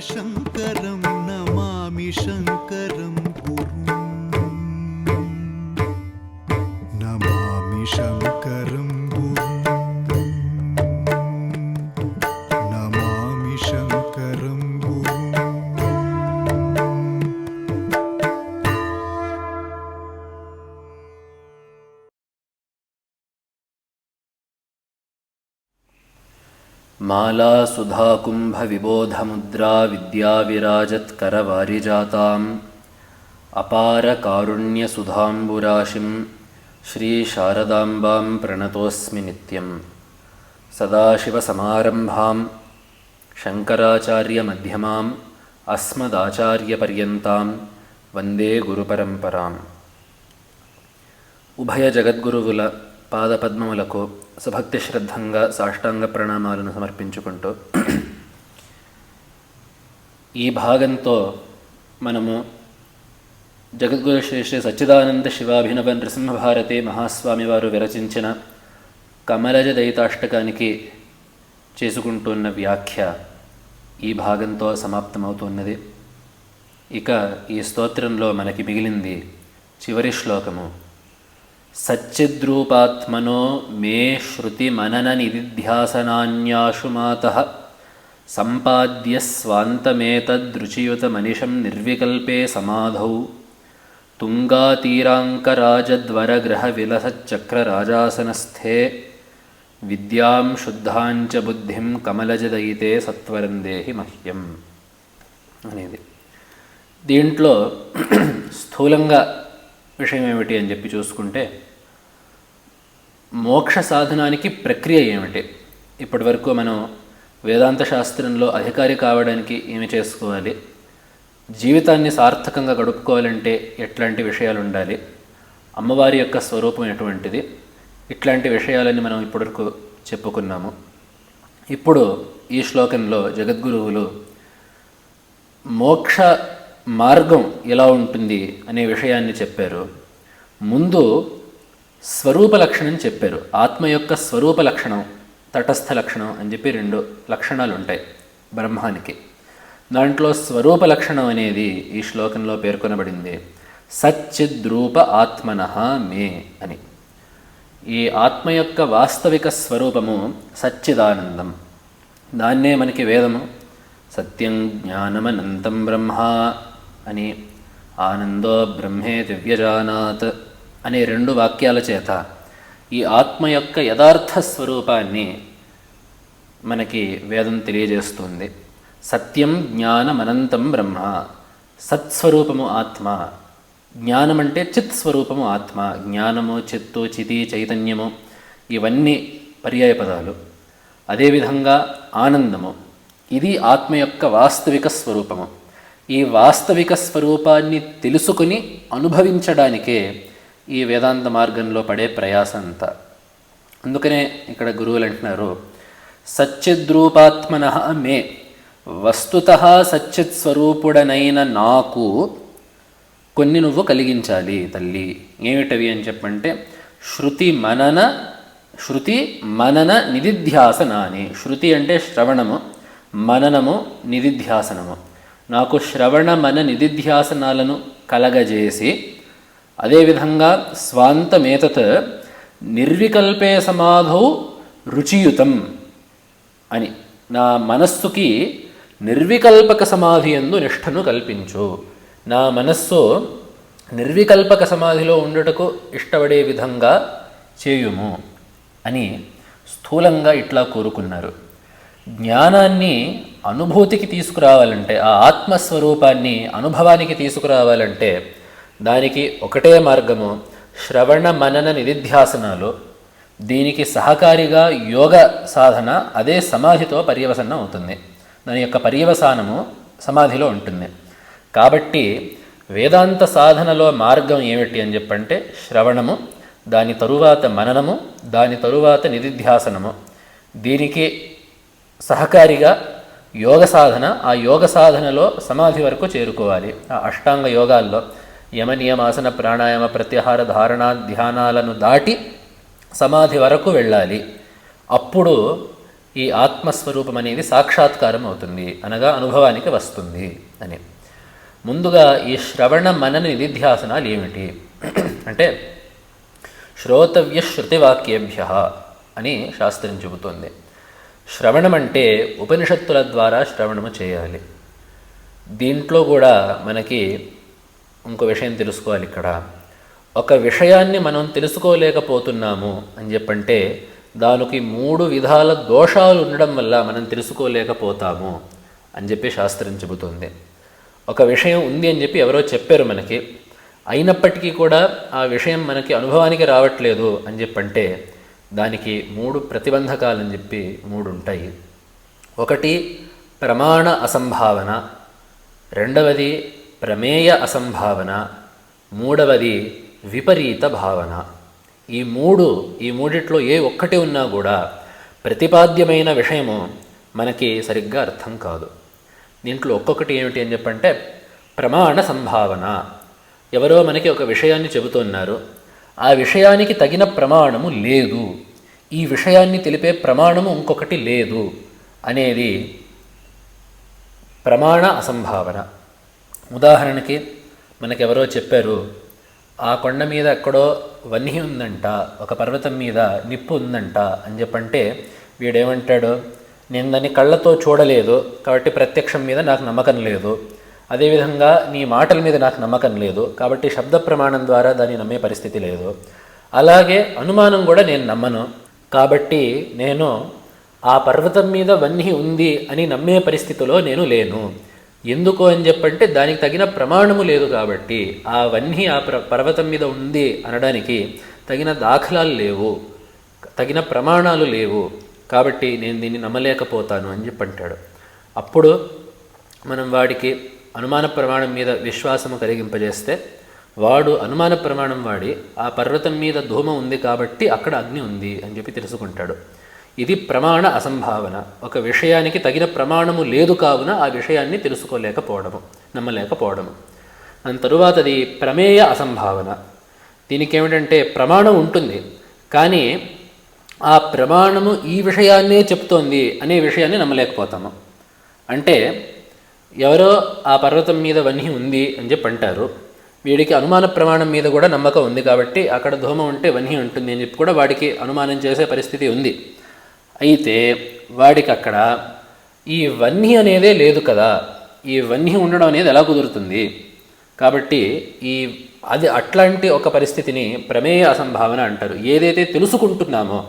சங்கரம் நமாமி சங்கரம் குரும் நமாமி சங்கரம் मालासुधाकुम्भविबोधमुद्रा विद्याविराजत्करवारिजाताम्। अपारकारुण्यसुधाम्बुराशिं श्रीशारदाम्बां प्रणतोऽस्मि नित्यं सदाशिवसमारम्भां शङ्कराचार्यमध्यमाम् अस्मदाचार्यपर्यन्तां वन्दे गुरुपरम्पराम्। उभयजगद्गुरुकुल పాదపద్మములకు సుభక్తి శ్రద్ధంగా సాష్టాంగ ప్రణామాలను సమర్పించుకుంటూ ఈ భాగంతో మనము జగద్గురు శ్రీ శ్రీ సచ్చిదానంద శివాభినవ నృసింహభారతి మహాస్వామి వారు విరచించిన కమలజ దయితాష్టకానికి చేసుకుంటున్న వ్యాఖ్య ఈ భాగంతో సమాప్తమవుతున్నది. ఇక ఈ స్తోత్రంలో మనకి మిగిలింది చివరి శ్లోకము. సచ్చిద్రూపాత్మనో మే శృతి మనన నిధిధ్యాసనాన్యాశు మాత. సంపాద్య స్వాంతమేతదృచియుతమనిషం నిర్వికల్పే సమాధౌ. తుంగాతీరాంకరాజద్వరగ్రహ విలసచక్రరాజాసనస్థే విద్యాం శుద్ధాంచ బుద్ధిం కమలజదయితే సత్వరం దేహి మహ్యం. అనేది. దీంట్లో స్థూలంగా విషయం ఏమిటి అని చెప్పి చూసుకుంటే మోక్ష సాధనానికి ప్రక్రియ ఏమిటి? ఇప్పటి వరకు మనం వేదాంత శాస్త్రంలో అధికారి కావడానికి ఏమి చేసుకోవాలి? జీవితాన్ని సార్థకంగా గడుపుకోవాలంటే ఎట్లాంటి విషయాలు ఉండాలి? అమ్మవారి యొక్క స్వరూపం ఎటువంటిది? ఇట్లాంటి విషయాలని మనం ఇప్పటివరకు చెప్పుకున్నాము. ఇప్పుడు ఈ శ్లోకంలో జగద్గురువులు మోక్ష మార్గం ఎలా ఉంటుంది అనే విషయాన్ని చెప్పారు. ముందు స్వరూప లక్షణం చెప్పారు. ఆత్మ యొక్క స్వరూప లక్షణం తటస్థ లక్షణం అని చెప్పి రెండు లక్షణాలు ఉంటాయి బ్రహ్మానికి. దాంట్లో స్వరూప లక్షణం అనేది ఈ శ్లోకంలో పేర్కొనబడింది. సచ్చిద్రూప ఆత్మన మే అని. ఈ ఆత్మ యొక్క వాస్తవిక స్వరూపము సచ్చిదానందం. దాన్నే మనకి వేదము సత్యం జ్ఞానమనంతం బ్రహ్మ అని ఆనందో బ్రహ్మే దివ్యజానాత్ అనే రెండు వాక్యాల చేత ఈ ఆత్మ యొక్క యథార్థ స్వరూపాన్ని మనకి వేదం తెలియజేస్తుంది. సత్యం జ్ఞానమనంతం బ్రహ్మ. సత్స్వరూపము ఆత్మ. జ్ఞానం అంటే చిత్ స్వరూపము ఆత్మ. జ్ఞానము చిత్తు చితి చైతన్యము ఇవన్నీ పర్యాయ పదాలు. అదేవిధంగా ఆనందము. ఇది ఆత్మ యొక్క వాస్తవిక స్వరూపము. ఈ వాస్తవిక స్వరూపాన్ని తెలుసుకుని అనుభవించడానికే ఈ వేదాంత మార్గంలో పడే ప్రయాస అంతా అందుకనే ఇక్కడ గురువులు అంటున్నారు సచ్చిద్రూపాత్మన మే వస్తుత సచ్చిత్ స్వరూపుడనైన నాకు కొన్ని నువ్వు కలిగించాలి తల్లి. ఏమిటవి అని చెప్పంటే శృతి మనన శృతి మనన నిధిధ్యాసనాని. శృతి అంటే శ్రవణము మననము నిధిధ్యాసనము. నాకు శ్రవణ మన నిధిధ్యాసనాలను కలగజేసి అదేవిధంగా స్వాంతమేతత్ నిర్వికల్పే సమాధౌ రుచియుతం అని. నా మనస్సుకి నిర్వికల్పక సమాధి ఎందు నిష్ఠను కల్పించు. నా మనస్సు నిర్వికల్పక సమాధిలో ఉండుటకు ఇష్టపడే విధంగా చేయుము అని స్థూలంగా ఇట్లా కోరుకున్నారు. జ్ఞానాన్ని అనుభూతికి తీసుకురావాలంటే ఆ ఆత్మస్వరూపాన్ని అనుభవానికి తీసుకురావాలంటే దానికి ఒకటే మార్గము శ్రవణ మనన నిధిధ్యాసనాలు. దీనికి సహకారిగా యోగ సాధన అదే సమాధితో పర్యవసనం అవుతుంది. దాని యొక్క పర్యవసానము సమాధిలో ఉంటుంది. కాబట్టి వేదాంత సాధనలో మార్గం ఏమిటి అని చెప్పంటే శ్రవణము దాని తరువాత మననము దాని తరువాత నిధిధ్యాసనము. దీనికి సహకారిగా యోగ సాధన ఆ యోగ సాధనలో సమాధి వరకు చేరుకోవాలి. ఆ అష్టాంగ యోగాల్లో యమ నియమాసన ప్రాణాయామ ప్రత్యాహార ధారణ ధ్యానాలను దాటి సమాధి వరకు వెళ్ళాలి. అప్పుడు ఈ ఆత్మస్వరూపం అనేది సాక్షాత్కారం అవుతుంది. అనగా అనుభవానికి వస్తుంది అని. ముందుగా ఈ శ్రవణ మనన నిధిధ్యాసనాలు ఏమిటి? అంటే శ్రోతవ్య శృతివాక్యేభ్య అని శాస్త్రం చెబుతోంది. శ్రవణం అంటే ఉపనిషత్తుల ద్వారా శ్రవణము చేయాలి. దీంట్లో కూడా మనకి ఇంకో విషయం తెలుసుకోవాలి ఇక్కడ. ఒక విషయాన్ని మనం తెలుసుకోలేకపోతున్నాము అని చెప్పంటే దానికి మూడు విధాల దోషాలు ఉండడం వల్ల మనం తెలుసుకోలేకపోతాము అని చెప్పి శాస్త్రం చెబుతుంది. ఒక విషయం ఉంది అని చెప్పి ఎవరో చెప్పారు మనకి. అయినప్పటికీ కూడా ఆ విషయం మనకి అనుభవానికి రావట్లేదు అని చెప్పంటే దానికి మూడు ప్రతిబంధకాలని చెప్పి మూడు ఉంటాయి. ఒకటి ప్రమాణ అసంభావన. రెండవది ప్రమేయ అసంభావన మూడవది విపరీత భావన. ఈ మూడు ఈ మూడిట్లో ఏ ఒక్కటి ఉన్నా కూడా ప్రతిపాద్యమైన విషయము మనకి సరిగ్గా అర్థం కాదు. దీంట్లో ఒక్కొక్కటి ఏమిటి అని చెప్పంటే ప్రమాణ సంభావన. ఎవరో మనకి ఒక విషయాన్ని చెబుతున్నారు ఆ విషయానికి తగిన ప్రమాణము లేదు. ఈ విషయాన్ని తెలిపే ప్రమాణము ఇంకొకటి లేదు అనేది ప్రమాణ అసంభావన. ఉదాహరణకి మనకెవరో చెప్పారు ఆ కొండ మీద ఎక్కడో వన్హి ఉందంట ఒక పర్వతం మీద నిప్పు ఉందంట అని చెప్పంటే వీడేమంటాడు నేను దాన్ని కళ్ళతో చూడలేదు కాబట్టి ప్రత్యక్షం మీద నాకు నమ్మకం లేదు. అదేవిధంగా నీ మాటల మీద నాకు నమ్మకం లేదు కాబట్టి శబ్ద ప్రమాణం ద్వారా దాన్ని నమ్మే పరిస్థితి లేదు. అలాగే అనుమానం కూడా నేను నమ్మను కాబట్టి నేను ఆ పర్వతం మీద వన్హి ఉంది అని నమ్మే పరిస్థితిలో నేను లేను. ఎందుకు అని చెప్పంటే దానికి తగిన ప్రమాణము లేదు కాబట్టి ఆ ఆ ప్ర పర్వతం మీద ఉంది అనడానికి తగిన దాఖలాలు లేవు తగిన ప్రమాణాలు లేవు. కాబట్టి నేను దీన్ని నమ్మలేకపోతాను అని చెప్పి అంటాడు అప్పుడు మనం వాడికి అనుమాన ప్రమాణం మీద విశ్వాసము కలిగింపజేస్తే వాడు అనుమాన ప్రమాణం వాడి ఆ పర్వతం మీద ధూమ ఉంది కాబట్టి అక్కడ అగ్ని ఉంది అని చెప్పి తెలుసుకుంటాడు. ఇది ప్రమాణ అసంభావన. ఒక విషయానికి తగిన ప్రమాణము లేదు కావున ఆ విషయాన్ని తెలుసుకోలేకపోవడము నమ్మలేకపోవడము. దాని తరువాతది ప్రమేయ అసంభావన. దీనికి ఏమిటంటే ప్రమాణం ఉంటుంది కానీ ఆ ప్రమాణము ఈ విషయాన్నే చెప్తోంది అనే విషయాన్ని నమ్మలేకపోతాము. అంటే ఎవరో ఆ పర్వతం మీద వన్హి ఉంది అని చెప్పి అంటారు. వీడికి అనుమాన ప్రమాణం మీద కూడా నమ్మకం ఉంది కాబట్టి అక్కడ ధూమం ఉంటే వన్హి ఉంటుంది అని చెప్పి కూడా వాడికి అనుమానం చేసే పరిస్థితి ఉంది. అయితే వాడికి అక్కడ ఈ వన్హి అనేదే లేదు కదా. ఈ వన్హి ఉండడం అనేది ఎలా కుదురుతుంది? కాబట్టి ఈ అది అట్లాంటి ఒక పరిస్థితిని ప్రమేయ అసంభావన అంటారు. ఏదైతే తెలుసుకుంటున్నామో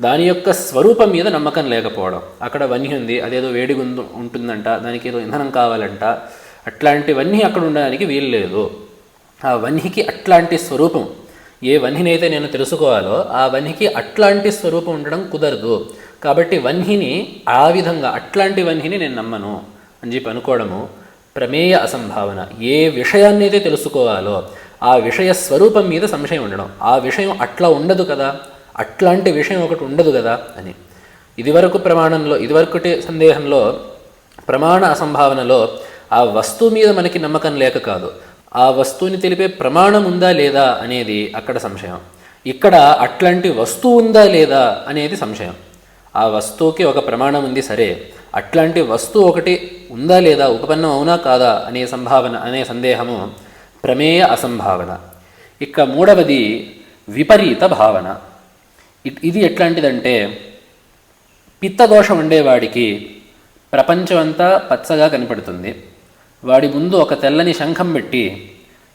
దాని యొక్క స్వరూపం మీద నమ్మకం లేకపోవడం. అక్కడ వన్హి ఉంది అదేదో వేడి ఉంటుందంట దానికి ఏదో ఇంధనం కావాలంట అట్లాంటి అట్లాంటివన్నీ అక్కడ ఉండడానికి వీలు లేదు. ఆ వన్హికి అట్లాంటి స్వరూపం ఏ వన్హినైతే నేను తెలుసుకోవాలో ఆ వన్హికి అట్లాంటి స్వరూపం ఉండడం కుదరదు. కాబట్టి వన్హిని ఆ విధంగా అట్లాంటి వన్హిని నేను నమ్మను అని చెప్పి అనుకోవడము ప్రమేయ అసంభావన. ఏ విషయాన్ని అయితే తెలుసుకోవాలో ఆ విషయ స్వరూపం మీద సంశయం ఉండడం. ఆ విషయం అట్లా ఉండదు కదా అట్లాంటి విషయం ఒకటి ఉండదు కదా అని. ఇదివరకు ప్రమాణంలో ఇదివరకటి సందేహంలో ప్రమాణ అసంభావనలో ఆ వస్తువు మీద మనకి నమ్మకం లేక కాదు. ఆ వస్తువుని తెలిపే ప్రమాణం ఉందా లేదా అనేది అక్కడ సంశయం. ఇక్కడ అట్లాంటి వస్తువు ఉందా లేదా అనేది సంశయం. ఆ వస్తువుకి ఒక ప్రమాణం ఉంది సరే. అట్లాంటి వస్తువు ఒకటి ఉందా లేదా? ఉపపన్నం అవునా కాదా? అనే సంభావన అనే సందేహము ప్రమేయ అసంభావన. ఇక మూడవది విపరీత భావన. ఇది ఎట్లాంటిదంటే పిత్తదోషం ఉండేవాడికి ప్రపంచం అంతా పచ్చగా కనపడుతుంది. వాడి ముందు ఒక తెల్లని శంఖం పెట్టి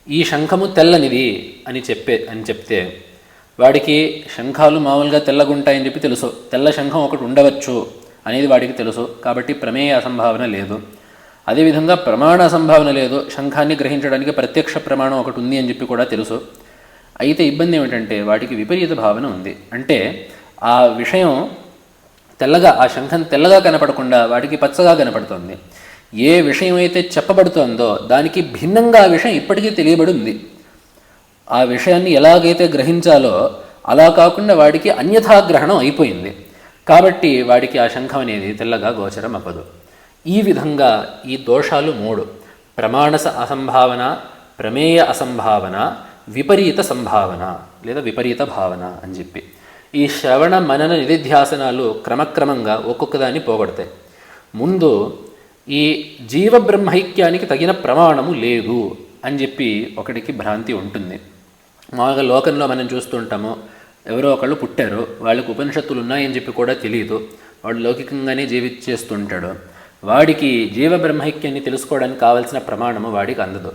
ఈ శంఖము తెల్లనిది అని చెప్పే అని చెప్తే వాడికి శంఖాలు మామూలుగా తెల్లగుంటాయని చెప్పి తెలుసు. తెల్ల శంఖం ఒకటి ఉండవచ్చు అనేది వాడికి తెలుసు. కాబట్టి ప్రమేయ అసంభావన లేదు. అదేవిధంగా ప్రమాణ అసంభావన లేదు. శంఖాన్ని గ్రహించడానికి ప్రత్యక్ష ప్రమాణం ఒకటి ఉంది అని చెప్పి కూడా తెలుసు. అయితే ఇబ్బంది ఏమిటంటే వాటికి విపరీత భావన ఉంది. అంటే ఆ విషయం తెల్లగా ఆ శంఖం తెల్లగా కనపడకుండా వాటికి పచ్చగా కనపడుతుంది. ఏ విషయం అయితే చెప్పబడుతోందో దానికి భిన్నంగా ఆ విషయం ఇప్పటికీ తెలియబడి ఉంది. ఆ విషయాన్ని ఎలాగైతే గ్రహించాలో అలా కాకుండా వాడికి అన్యథాగ్రహణం అయిపోయింది. కాబట్టి వాడికి ఆ శంఖం అనేది తెల్లగా గోచరం అవ్వదు. ఈ విధంగా ఈ దోషాలు మూడు. ప్రమాణస అసంభావన ప్రమేయ అసంభావన విపరీత సంభావన లేదా విపరీత భావన అని చెప్పి. ఈ శ్రవణ మనన నిధిధ్యాసనాలు క్రమక్రమంగా ఒక్కొక్కదాన్ని పోగొడతాయి. ముందు ఈ జీవ బ్రహ్మైక్యానికి తగిన ప్రమాణము లేదు అని చెప్పి ఒకటికి భ్రాంతి ఉంటుంది. మామూలుగా లోకంలో మనం చూస్తుంటాము ఎవరో ఒకళ్ళు పుట్టారు వాళ్ళకి ఉపనిషత్తులు ఉన్నాయని చెప్పి కూడా తెలియదు వాడు లౌకికంగానే జీవించేస్తుంటాడు. వాడికి జీవ బ్రహ్మైక్యాన్ని తెలుసుకోవడానికి కావాల్సిన ప్రమాణము వాడికి అందదు.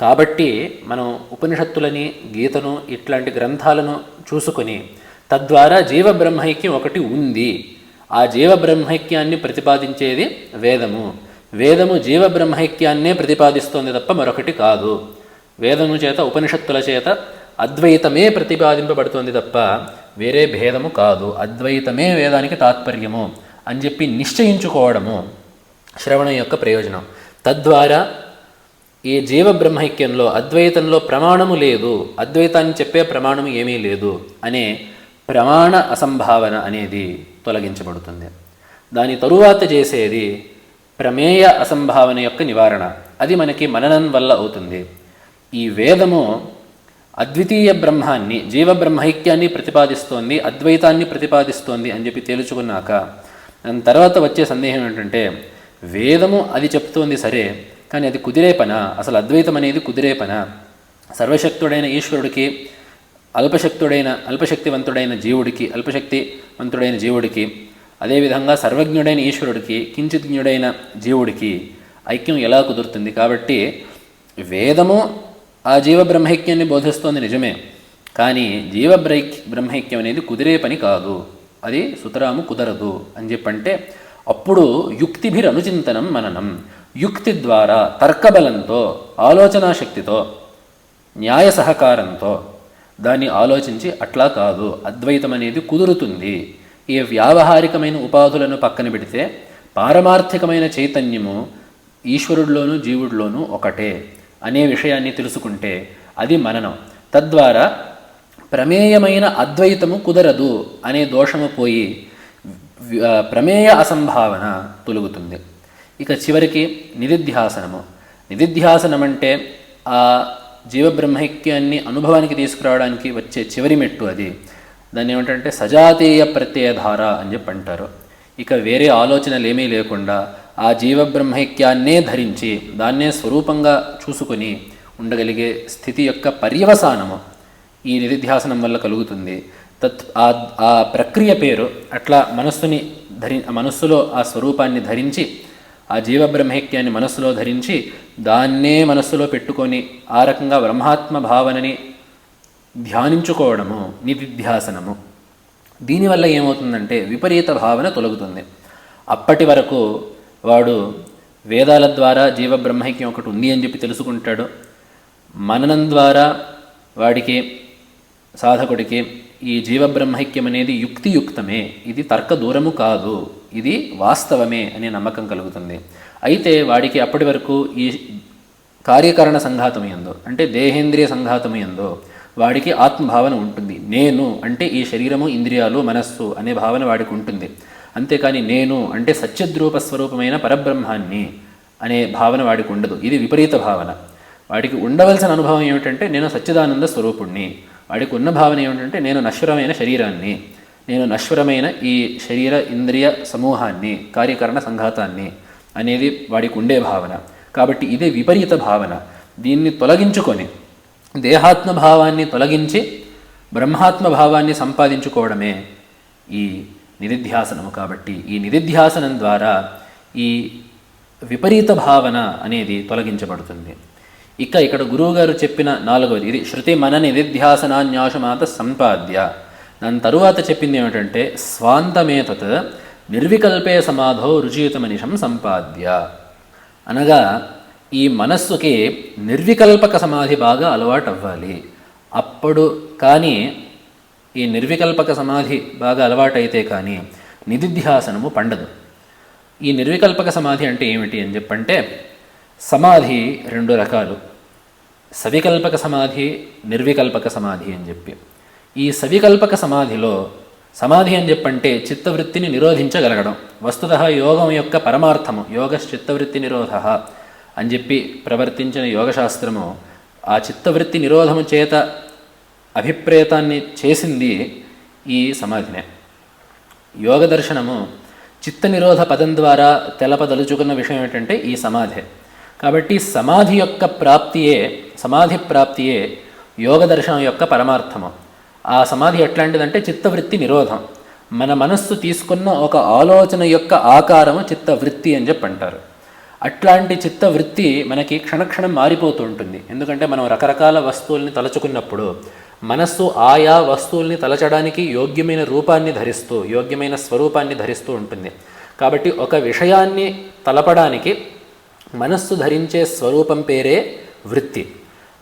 కాబట్టి మనం ఉపనిషత్తులని గీతను ఇట్లాంటి గ్రంథాలను చూసుకొని తద్వారా జీవ బ్రహ్మైక్యం ఒకటి ఉంది. ఆ జీవ బ్రహ్మైక్యాన్ని ప్రతిపాదించేది వేదము. వేదము జీవ బ్రహ్మైక్యాన్నే ప్రతిపాదిస్తోంది తప్ప మరొకటి కాదు. వేదము చేత ఉపనిషత్తుల చేత అద్వైతమే ప్రతిపాదింపబడుతోంది తప్ప వేరే భేదము కాదు. అద్వైతమే వేదానికి తాత్పర్యము అని చెప్పి నిశ్చయించుకోవడము శ్రవణం యొక్క ప్రయోజనం. తద్వారా ఈ జీవ బ్రహ్మైక్యంలో అద్వైతంలో ప్రమాణము లేదు అద్వైతాన్ని చెప్పే ప్రమాణము ఏమీ లేదు అనే ప్రమాణ అసంభావన అనేది తొలగించబడుతుంది. దాని తరువాత చేసేది ప్రమేయ అసంభావన యొక్క నివారణ. అది మనకి మననం వల్ల అవుతుంది. ఈ వేదము అద్వితీయ బ్రహ్మాన్ని జీవబ్రహ్మైక్యాన్ని ప్రతిపాదిస్తోంది అద్వైతాన్ని ప్రతిపాదిస్తోంది అని చెప్పి తేల్చుకున్నాక దాని తర్వాత వచ్చే సందేహం ఏంటంటే వేదము అది చెప్తోంది సరే కానీ అది కుదిరే పన అసలు అద్వైతం అనేది కుదిరే పన సర్వశక్తుడైన ఈశ్వరుడికి అల్పశక్తుడైన అల్పశక్తివంతుడైన జీవుడికి అల్పశక్తివంతుడైన జీవుడికి అదేవిధంగా సర్వజ్ఞుడైన ఈశ్వరుడికి కించిజ్ఞుడైన జీవుడికి ఐక్యం ఎలా కుదురుతుంది? కాబట్టి వేదము ఆ జీవ బ్రహ్మైక్యాన్ని బోధిస్తోంది నిజమే. కానీ జీవ బ్రై బ్రహ్మైక్యం అనేది కుదిరే పని కాదు. అది సుతరాము కుదరదు అని చెప్పంటే అప్పుడు యుక్తిభిర్ అనుచింతనం మననం. యుక్తి ద్వారా తర్కబలంతో ఆలోచనా శక్తితో న్యాయ సహకారంతో దాన్ని ఆలోచించి అట్లా కాదు. అద్వైతం అనేది కుదురుతుంది. ఈ వ్యావహారికమైన ఉపాధులను పక్కన పెడితే పారమార్థికమైన చైతన్యము ఈశ్వరుడిలోనూ జీవుడిలోనూ ఒకటే. అనే విషయాన్ని తెలుసుకుంటే అది మననం. తద్వారా ప్రమేయమైన అద్వైతము కుదరదు అనే దోషము పోయి ప్రమేయ అసంభావన తొలుగుతుంది. ఇక చివరికి నిధిధ్యాసనము. నిధిధ్యాసనం అంటే ఆ జీవబ్రహ్మైక్యాన్ని అనుభవానికి తీసుకురావడానికి వచ్చే చివరి మెట్టు అది. దాన్ని ఏమిటంటే సజాతీయ ప్రత్యయధార అని చెప్పి అంటారు ఇక వేరే ఆలోచనలు ఏమీ లేకుండా ఆ జీవబ్రహ్మైక్యాన్నే ధరించి దాన్నే స్వరూపంగా చూసుకొని ఉండగలిగే స్థితి యొక్క పర్యవసానము ఈ నిధిధ్యాసనం వల్ల కలుగుతుంది. తత్ ఆ ఆ ప్రక్రియ పేరు అట్లా మనస్సుని ధరి మనస్సులో ఆ స్వరూపాన్ని ధరించి ఆ జీవబ్రహ్మైక్యాన్ని మనస్సులో ధరించి దాన్నే మనస్సులో పెట్టుకొని ఆ రకంగా బ్రహ్మాత్మ భావనని ధ్యానించుకోవడము నిధిధ్యాసనము. దీనివల్ల ఏమవుతుందంటే విపరీత భావన తొలగుతుంది. అప్పటి వరకు వాడు వేదాల ద్వారా జీవబ్రహ్మైక్యం ఒకటి ఉంది అని చెప్పి తెలుసుకుంటాడు. మననం ద్వారా వాడికి సాధకుడికి ఈ జీవబ్రహ్మైక్యం అనేది యుక్తియుక్తమే. ఇది తర్క దూరము కాదు. ఇది వాస్తవమే అనే నమ్మకం కలుగుతుంది. అయితే వాడికి అప్పటి వరకు ఈ కార్యకరణ సంఘాతము ఎందో అంటే దేహేంద్రియ సంఘాతము ఎందో వాడికి ఆత్మభావన ఉంటుంది. నేను అంటే ఈ శరీరము ఇంద్రియాలు మనస్సు అనే భావన వాడికి ఉంటుంది. అంతేకాని నేను అంటే సత్యద్రూప స్వరూపమైన పరబ్రహ్మాన్ని అనే భావన వాడికి ఉండదు. ఇది విపరీత భావన. వాడికి ఉండవలసిన అనుభవం ఏమిటంటే నేను సచ్చిదానంద స్వరూపుణ్ణి. వాడికి ఉన్న భావన ఏమిటంటే నేను నశ్వరమైన శరీరాన్ని. నేను నశ్వరమైన ఈ శరీర ఇంద్రియ సమూహాన్ని కార్యకరణ సంఘాతాన్ని అనేది వాడికి ఉండే భావన. కాబట్టి ఇదే విపరీత భావన. దీన్ని తొలగించుకొని దేహాత్మ భావాన్ని తొలగించి బ్రహ్మాత్మ భావాన్ని సంపాదించుకోవడమే ఈ నిధిధ్యాసనము కాబట్టి ఈ నిధిధ్యాసనం ద్వారా ఈ విపరీత భావన అనేది తొలగించబడుతుంది. ఇక ఇక్కడ గురువుగారు చెప్పిన నాలుగవది ఇది శృతి మన నిధిధ్యాసనాన్యాసమాత సంపాద్య. దాని తరువాత చెప్పింది ఏమిటంటే స్వాంతమేతత్ నిర్వికల్పే సమాధో రుచియుతమనిషం సంపాద్య. అనగా ఈ మనస్సుకి నిర్వికల్పక సమాధి బాగా అలవాటు అవ్వాలి అప్పుడు కానీ ఈ నిర్వికల్పక సమాధి బాగా అలవాటైతే కానీ నిధిధ్యాసనము పండదు. ఈ నిర్వికల్పక సమాధి అంటే ఏమిటి అని చెప్పంటే సమాధి రెండు రకాలు. సవికల్పక సమాధి నిర్వికల్పక సమాధి అని చెప్పి. ఈ సవికల్పక సమాధిలో సమాధి అని చెప్పంటే చిత్తవృత్తిని నిరోధించగలగడం వస్తుత యోగం యొక్క పరమార్థము యోగ చిత్తవృత్తి నిరోధ అని చెప్పి ప్రవర్తించిన యోగశాస్త్రము ఆ చిత్తవృత్తి నిరోధము చేత అభిప్రేతాన్ని చేసింది ఈ సమాధినే. యోగ దర్శనము చిత్త నిరోధ పదం ద్వారా తెలపదలుచుకున్న విషయం ఏంటంటే ఈ సమాధి. కాబట్టి సమాధి యొక్క ప్రాప్తియే సమాధి ప్రాప్తియే యోగ దర్శనం యొక్క పరమార్థము. ఆ సమాధి ఎట్లాంటిదంటే చిత్తవృత్తి నిరోధం. మన మనస్సు తీసుకున్న ఒక ఆలోచన యొక్క ఆకారము చిత్తవృత్తి అని చెప్పి అట్లాంటి చిత్త వృత్తి మనకి క్షణక్షణం మారిపోతూ ఉంటుంది ఎందుకంటే మనం రకరకాల వస్తువుల్ని తలచుకున్నప్పుడు మనస్సు ఆయా వస్తువుల్ని తలచడానికి యోగ్యమైన రూపాన్ని ధరిస్తూ యోగ్యమైన స్వరూపాన్ని ధరిస్తూ ఉంటుంది. కాబట్టి ఒక విషయాన్ని తలపడానికి మనస్సు ధరించే స్వరూపం పేరే వృత్తి.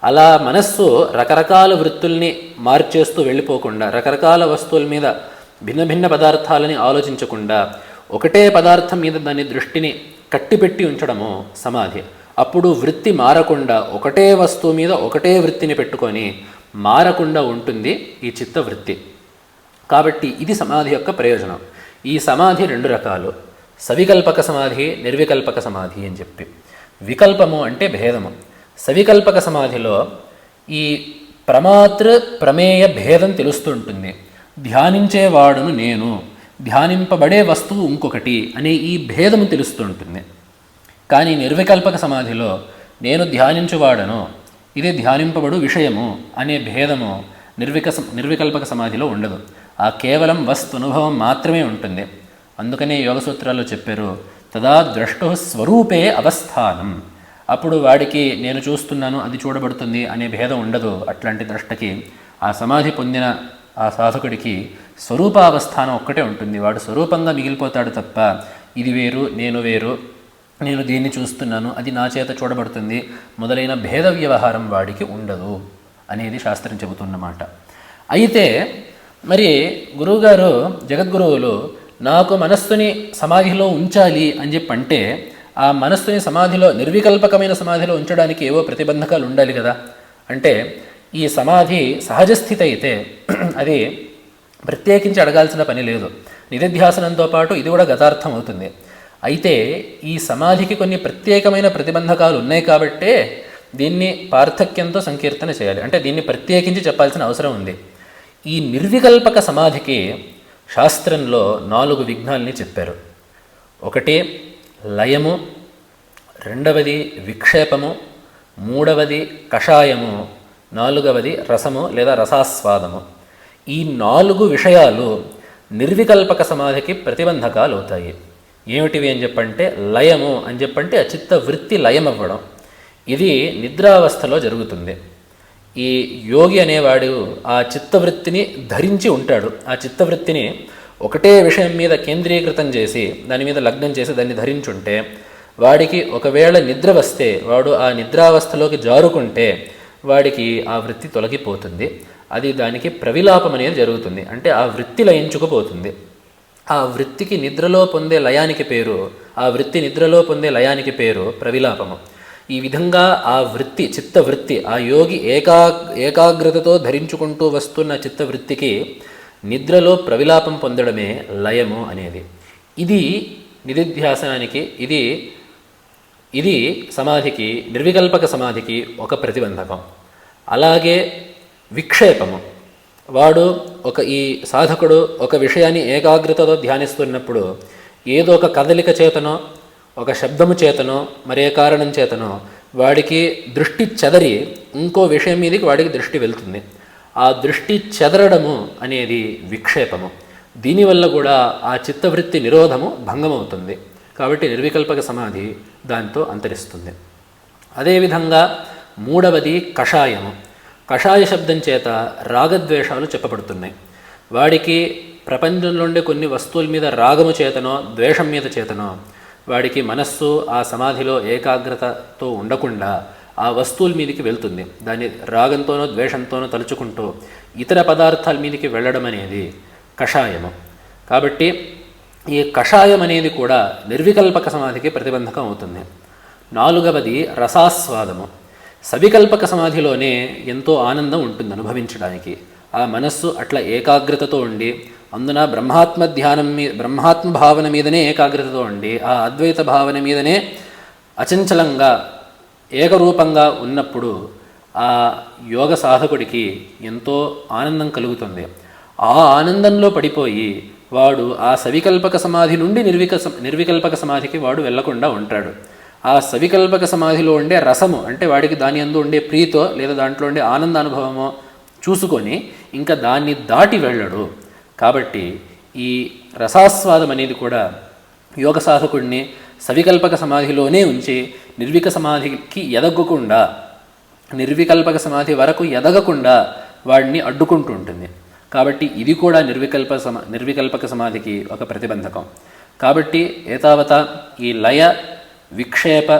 అలా మనస్సు రకరకాల వృత్తుల్ని మార్చేస్తూ వెళ్ళిపోకుండా రకరకాల వస్తువుల మీద భిన్న భిన్న పదార్థాలని ఆలోచించకుండా ఒకటే పదార్థం మీద దాని దృష్టిని కట్టిపెట్టి ఉంచడము సమాధి. అప్పుడు వృత్తి మారకుండా ఒకటే వస్తువు మీద ఒకటే వృత్తిని పెట్టుకొని మారకుండా ఉంటుంది ఈ చిత్త వృత్తి కాబట్టి ఇది సమాధి యొక్క ప్రయోజనం. ఈ సమాధి రెండు రకాలు. సవికల్పక సమాధి నిర్వికల్పక సమాధి అని చెప్పి. వికల్పము అంటే భేదము. సవికల్పక సమాధిలో ఈ ప్రమాతృ ప్రమేయ భేదం తెలుస్తుంటుంది. ధ్యానించేవాడును నేను. ధ్యానింపబడే వస్తువు ఇంకొకటి అనే ఈ భేదము తెలుస్తుంటుంది. కానీ నిర్వికల్పక సమాధిలో నేను ధ్యానించువాడను ఇది ధ్యానింపబడు విషయము అనే భేదము నిర్విక నిర్వికల్పక సమాధిలో ఉండదు. ఆ కేవలం వస్తు అనుభవం మాత్రమే ఉంటుంది. అందుకనే యోగ సూత్రాల్లో చెప్పారు తదా ద్రష్టు స్వరూపే అవస్థానం. అప్పుడు వాడికి నేను చూస్తున్నాను అది చూడబడుతుంది అనే భేదం ఉండదు అట్లాంటి ద్రష్టకి. ఆ సమాధి పొందిన ఆ సాధకుడికి స్వరూపావస్థానం ఒక్కటే ఉంటుంది. వాడు స్వరూపంగా మిగిలిపోతాడు తప్ప ఇది వేరు నేను వేరు నేను దీన్ని చూస్తున్నాను అది నా చేత చూడబడుతుంది మొదలైన భేద వ్యవహారం వాడికి ఉండదు అనేది శాస్త్రం చెబుతున్నమాట. అయితే మరి గురువుగారు జగద్గురువులు నాకు మనస్సుని సమాధిలో ఉంచాలి అని చెప్పి అంటే ఆ మనస్సుని సమాధిలో నిర్వికల్పకమైన సమాధిలో ఉంచడానికి ఏవో ప్రతిబంధకాలు ఉండాలి కదా. అంటే ఈ సమాధి సహజ స్థితి అయితే అది ప్రత్యేకించి అడగాల్సిన పని లేదు. నిధిధ్యాసనంతో పాటు ఇది కూడా గతార్థం అవుతుంది. అయితే ఈ సమాధికి కొన్ని ప్రత్యేకమైన ప్రతిబంధకాలు ఉన్నాయి కాబట్టే దీన్ని పార్థక్యంతో సంకీర్తన చేయాలి. అంటే దీన్ని ప్రత్యేకించి చెప్పాల్సిన అవసరం ఉంది. ఈ నిర్వికల్పక సమాధికి శాస్త్రంలో నాలుగు విఘ్నాల్ని చెప్పారు. ఒకటి లయము. రెండవది విక్షేపము. మూడవది కషాయము. నాలుగవది రసము లేదా రసాస్వాదము. ఈ నాలుగు విషయాలు నిర్వికల్పక సమాధికి ప్రతిబంధకాలు అవుతాయి. ఏమిటివి అని చెప్పంటే లయము అని చెప్పంటే అచిత్త వృత్తి లయం అవ్వడం ఇది నిద్రావస్థలో జరుగుతుంది. ఈ యోగి అనేవాడు ఆ చిత్తవృత్తిని ధరించి ఉంటాడు. ఆ చిత్తవృత్తిని ఒకటే విషయం మీద కేంద్రీకృతం చేసి దాని మీద లగ్నం చేసి దాన్ని ధరించుంటే వాడికి ఒకవేళ నిద్ర వస్తే వాడు ఆ నిద్రావస్థలోకి జారుకుంటే వాడికి ఆ వృత్తి తొలగిపోతుంది. అది దానికి ప్రవిలాపం అనేది జరుగుతుంది. అంటే ఆ వృత్తి లయించుకుపోతుంది. ఆ వృత్తికి నిద్రలో పొందే లయానికి పేరు ఆ వృత్తి నిద్రలో పొందే లయానికి పేరు ప్రవిలాపము. ఈ విధంగా ఆ వృత్తి చిత్తవృత్తి ఆ యోగి ఏకా ఏకాగ్రతతో ధరించుకుంటూ వస్తున్న చిత్తవృత్తికి నిద్రలో ప్రవిలాపం పొందడమే లయము అనేది. ఇది నిధిధ్యాసనానికి ఇది ఇది సమాధికి నిర్వికల్పక సమాధికి ఒక ప్రతిబంధకం. అలాగే విక్షేపము. వాడు ఒక ఈ సాధకుడు ఒక విషయాన్ని ఏకాగ్రతతో ధ్యానిస్తున్నప్పుడు ఏదో ఒక కదలిక చేతనో ఒక శబ్దము చేతనో మరే కారణం చేతనో వాడికి దృష్టి చెదరి ఇంకో విషయం మీదకి వాడికి దృష్టి వెళ్తుంది. ఆ దృష్టి చెదరడము అనేది విక్షేపము. దీనివల్ల కూడా ఆ చిత్తవృత్తి నిరోధము భంగమవుతుంది. కాబట్టి నిర్వికల్పక సమాధి దాంతో అంతరిస్తుంది. అదేవిధంగా మూడవది కషాయము. కషాయ శబ్దం చేత రాగద్వేషాలు చెప్పబడుతున్నాయి. వాడికి ప్రపంచంలో ఉండే కొన్ని వస్తువుల మీద రాగము చేతనో ద్వేషం మీద చేతనో వాడికి మనస్సు ఆ సమాధిలో ఏకాగ్రతతో ఉండకుండా ఆ వస్తువుల మీదకి వెళ్తుంది. దాన్ని రాగంతోనో ద్వేషంతోనో తలుచుకుంటూ ఇతర పదార్థాల మీదకి వెళ్ళడం అనేది కషాయము. కాబట్టి ఈ కషాయం అనేది కూడా నిర్వికల్పక సమాధికి ప్రతిబంధకం అవుతుంది. నాలుగవది రసాస్వాదము. సవికల్పక సమాధిలోనే ఎంతో ఆనందం ఉంటుంది అనుభవించడానికి. ఆ మనస్సు అట్లా ఏకాగ్రతతో ఉండి అందున బ్రహ్మాత్మ ధ్యానం మీ బ్రహ్మాత్మ భావన మీదనే ఏకాగ్రతతో ఉండి ఆ అద్వైత భావన మీదనే అచంచలంగా ఏకరూపంగా ఉన్నప్పుడు ఆ యోగ సాధకుడికి ఎంతో ఆనందం కలుగుతుంది. ఆ ఆనందంలో పడిపోయి వాడు ఆ సవికల్పక సమాధి నుండి నిర్విక నిర్వికల్పక సమాధికి వాడు వెళ్ళకుండా ఉంటాడు. ఆ సవికల్పక సమాధిలో ఉండే రసము అంటే వాడికి దాని అందు ఉండే ప్రీతో లేదా దాంట్లో ఉండే ఆనంద అనుభవమో చూసుకొని ఇంకా దాన్ని దాటి వెళ్ళడు. కాబట్టి ఈ రసాస్వాదం అనేది కూడా యోగ సాధకుడిని సవికల్పక సమాధిలోనే ఉంచి నిర్విక సమాధికి ఎదగకుండా నిర్వికల్పక సమాధి వరకు ఎదగకుండా వాడిని అడ్డుకుంటూ ఉంటుంది. కాబట్టి ఇది కూడా నిర్వికల్ప సమా నిర్వికల్పక సమాధికి ఒక ప్రతిబంధకం. కాబట్టి ఏతావత ఈ లయ విక్షేప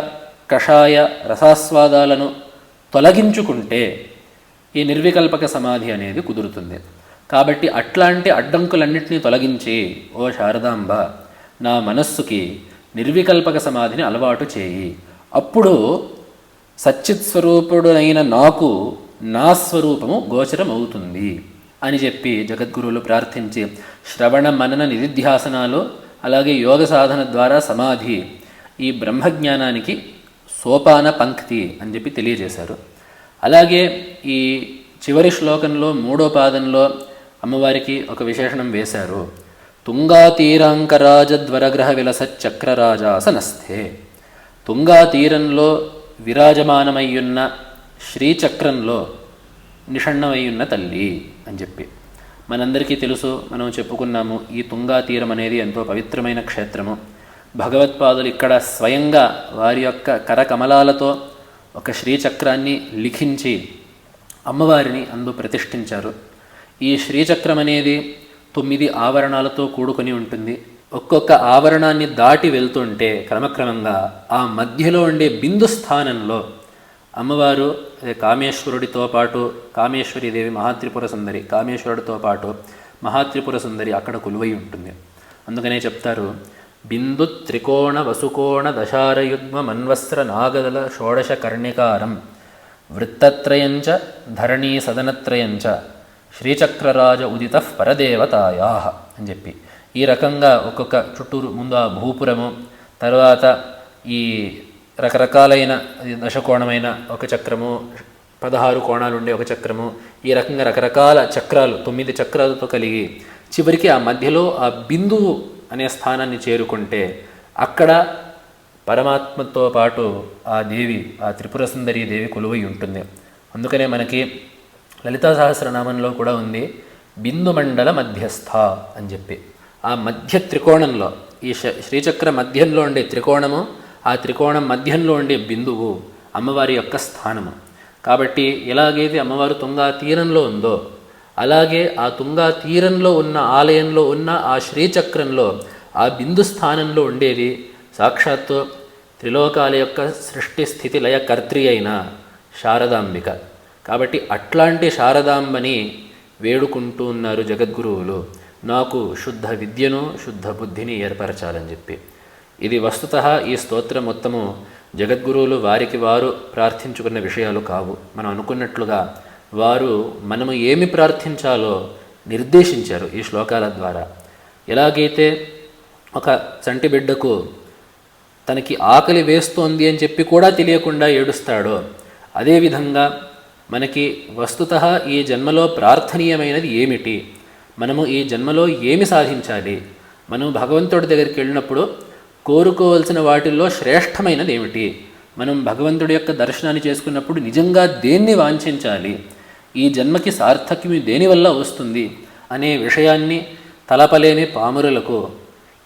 కషాయ రసాస్వాదాలను తొలగించుకుంటే ఈ నిర్వికల్పక సమాధి అనేది కుదురుతుంది. కాబట్టి అట్లాంటి అడ్డంకులన్నింటినీ తొలగించి ఓ శారదాంబ నా మనస్సుకి నిర్వికల్పక సమాధిని అలవాటు చేయి. అప్పుడు సచ్చిత్ స్వరూపుడైన నాకు నా స్వరూపము గోచరమవుతుంది అని చెప్పి జగద్గురువులు ప్రార్థించి శ్రవణ మనన నిధిధ్యాసనాలు అలాగే యోగ సాధన ద్వారా సమాధి ఈ బ్రహ్మజ్ఞానానికి సోపాన పంక్తి అని చెప్పి తెలియజేశారు. అలాగే ఈ చివరి శ్లోకంలో మూడో పాదంలో అమ్మవారికి ఒక విశేషణం వేశారు. తుంగాతీరాంకరాజద్వరగ్రహ విలస చక్రరాజాసనస్థే తుంగా తీరంలో విరాజమానమయ్యున్న శ్రీచక్రంలో నిషణ్ణమయ్యున్న తల్లి అని చెప్పి. మనందరికీ తెలుసు మనం చెప్పుకున్నాము ఈ తుంగాతీరం అనేది ఎంతో పవిత్రమైన క్షేత్రము. భగవత్పాదులు ఇక్కడ స్వయంగా వారి యొక్క కరకమలాలతో ఒక శ్రీచక్రాన్ని లిఖించి అమ్మవారిని అందు ప్రతిష్ఠించారు. ఈ శ్రీచక్రం అనేది తొమ్మిది ఆవరణాలతో కూడుకొని ఉంటుంది. ఒక్కొక్క ఆవరణాన్ని దాటి వెళ్తుంటే క్రమక్రమంగా ఆ మధ్యలో ఉండే బిందు స్థానంలో అమ్మవారు అదే కామేశ్వరుడితో పాటు కామేశ్వరీదేవి మహాత్రిపుర సుందరి కామేశ్వరుడితో పాటు మహాత్రిపుర సుందరి అక్కడ కొలువై ఉంటుంది. అందుకనే చెప్తారు బిందు త్రికోణ వసుకోణ దశారయుగ్మ మన్వస్త్ర నాగదల షోడశ కర్ణికారం వృత్తత్రయంచ ధరణీ సదనత్రయంచ శ్రీచక్రరాజ ఉదిత పరదేవతాయా అని చెప్పి. ఈ రకంగా ఒక్కొక్క చుట్టూరు ముందు ఆ భూపురము తర్వాత ఈ రకరకాలైన దశకోణమైన ఒక చక్రము పదహారు కోణాలు ఉండే ఒక చక్రము ఈ రకంగా రకరకాల చక్రాలు తొమ్మిది చక్రాలతో కలిగి చివరికి ఆ మధ్యలో ఆ బిందువు అనే స్థానాన్ని చేరుకుంటే అక్కడ పరమాత్మతో పాటు ఆ దేవి ఆ త్రిపుర సుందరి దేవి కొలువై ఉంటుంది. అందుకనే మనకి లలితా సహస్రనామంలో కూడా ఉంది బిందు మండల మధ్యస్థ అని చెప్పి. ఆ మధ్య త్రికోణంలో ఈ శ్రీచక్ర మధ్యంలో ఉండే త్రికోణము ఆ త్రికోణం మధ్యంలో ఉండే బిందువు అమ్మవారి యొక్క స్థానము. కాబట్టి ఎలాగైతే అమ్మవారు తుంగా తీరంలో ఉందో అలాగే ఆ తుంగా తీరంలో ఉన్న ఆలయంలో ఉన్న ఆ శ్రీచక్రంలో ఆ బిందు స్థానంలో ఉండేది. సాక్షాత్తు త్రిలోకాల యొక్క సృష్టి స్థితి లయ కర్త్రి అయిన శారదాంబిక. కాబట్టి అట్లాంటి శారదాంబని వేడుకుంటూ ఉన్నారు జగద్గురువులు. నాకు శుద్ధ విద్యను శుద్ధ బుద్ధిని ఏర్పరచాలని చెప్పి. ఇది వస్తుత ఈ స్తోత్రం మొత్తము జగద్గురువులు వారికి వారు ప్రార్థించుకున్న విషయాలు కావు. మనం అనుకున్నట్లుగా వారు మనము ఏమి ప్రార్థించాలో నిర్దేశించారు ఈ శ్లోకాల ద్వారా. ఎలాగైతే ఒక చంటి బిడ్డకు తనకి ఆకలి వేస్తోంది అని చెప్పి కూడా తెలియకుండా ఏడుస్తాడో అదేవిధంగా మనకి వస్తుత ఈ జన్మలో ప్రార్థనీయమైనది ఏమిటి? మనము ఈ జన్మలో ఏమి సాధించాలి? మనం భగవంతుడి దగ్గరికి వెళ్ళినప్పుడు కోరుకోవలసిన వాటిల్లో శ్రేష్టమైనది ఏమిటి? మనం భగవంతుడి యొక్క దర్శనాన్ని చేసుకున్నప్పుడు నిజంగా దేన్ని వాంఛించాలి? ఈ జన్మకి సార్థక్యం దేనివల్ల వస్తుంది అనే విషయాన్ని తలపలేని పామురులకు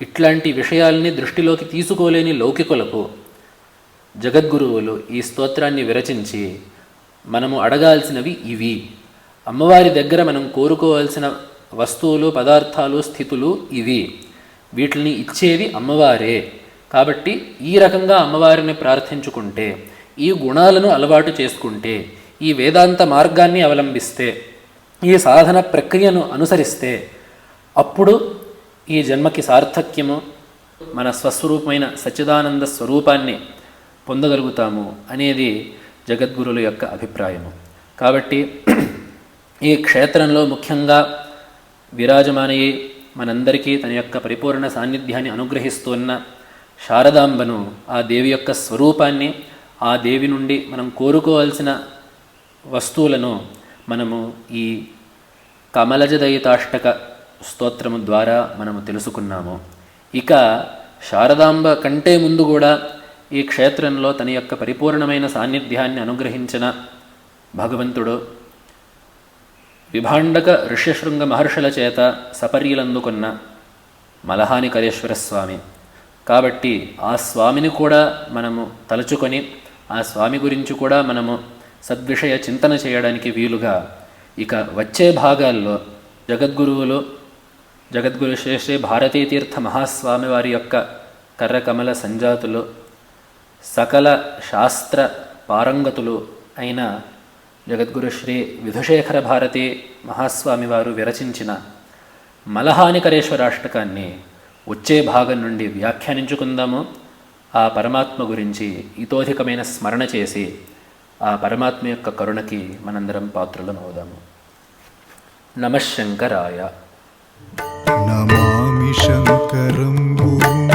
ఇట్లాంటి విషయాల్ని దృష్టిలోకి తీసుకోలేని లౌకికులకు జగద్గురువులు ఈ స్తోత్రాన్ని విరచించి మనము అడగాల్సినవి ఇవి. అమ్మవారి దగ్గర మనం కోరుకోవాల్సిన వస్తువులు పదార్థాలు స్థితులు ఇవి. వీటిని ఇచ్చేది అమ్మవారే. కాబట్టి ఈ రకంగా అమ్మవారిని ప్రార్థించుకుంటే ఈ గుణాలను అలవాటు చేసుకుంటే ఈ వేదాంత మార్గాన్ని అవలంబిస్తే ఈ సాధన ప్రక్రియను అనుసరిస్తే అప్పుడు ఈ జన్మకి సార్థక్యము మన స్వస్వరూపమైన సచ్చిదానంద స్వరూపాన్ని పొందగలుగుతాము అనేది జగద్గురుల యొక్క అభిప్రాయము. కాబట్టి ఈ క్షేత్రంలో ముఖ్యంగా విరాజమానయ్యి మనందరికీ తన యొక్క పరిపూర్ణ సాన్నిధ్యాన్ని అనుగ్రహిస్తున్న శారదాంబను ఆ దేవి యొక్క స్వరూపాన్ని ఆ దేవి నుండి మనం కోరుకోవాల్సిన వస్తువులను మనము ఈ కమలజదయితాష్టక స్తోత్రము ద్వారా మనము తెలుసుకున్నాము. ఇక శారదాంబ కంటే ముందు కూడా ఈ క్షేత్రంలో తన యొక్క పరిపూర్ణమైన సాన్నిధ్యాన్ని అనుగ్రహించిన భగవంతుడు విభాండక ఋష్యశృంగ మహర్షుల చేత సపర్యలందుకున్న మలహానికరేశ్వర స్వామి. కాబట్టి ఆ స్వామిని కూడా మనము తలుచుకొని ఆ స్వామి గురించి కూడా మనము సద్విషయ చింతన చేయడానికి వీలుగా ఇక వచ్చే భాగాల్లో జగద్గురువులు జగద్గురు శ్రీ శ్రీ భారతీతీర్థ మహాస్వామి వారి యొక్క కర్రకమల సంజాతులు సకల శాస్త్ర పారంగతులు అయిన జగద్గురు శ్రీ విధుశేఖర భారతి మహాస్వామి వారు విరచించిన మలహానికరేశ్వరాష్టకాన్ని వచ్చే భాగం నుండి వ్యాఖ్యానించుకుందాము. ఆ పరమాత్మ గురించి ఇతోధికమైన స్మరణ చేసి ఆ పరమాత్మ యొక్క కరుణకి మనందరం పాత్రలను అవుదాము నమశంకరాయ నమామి శంకరం భూమి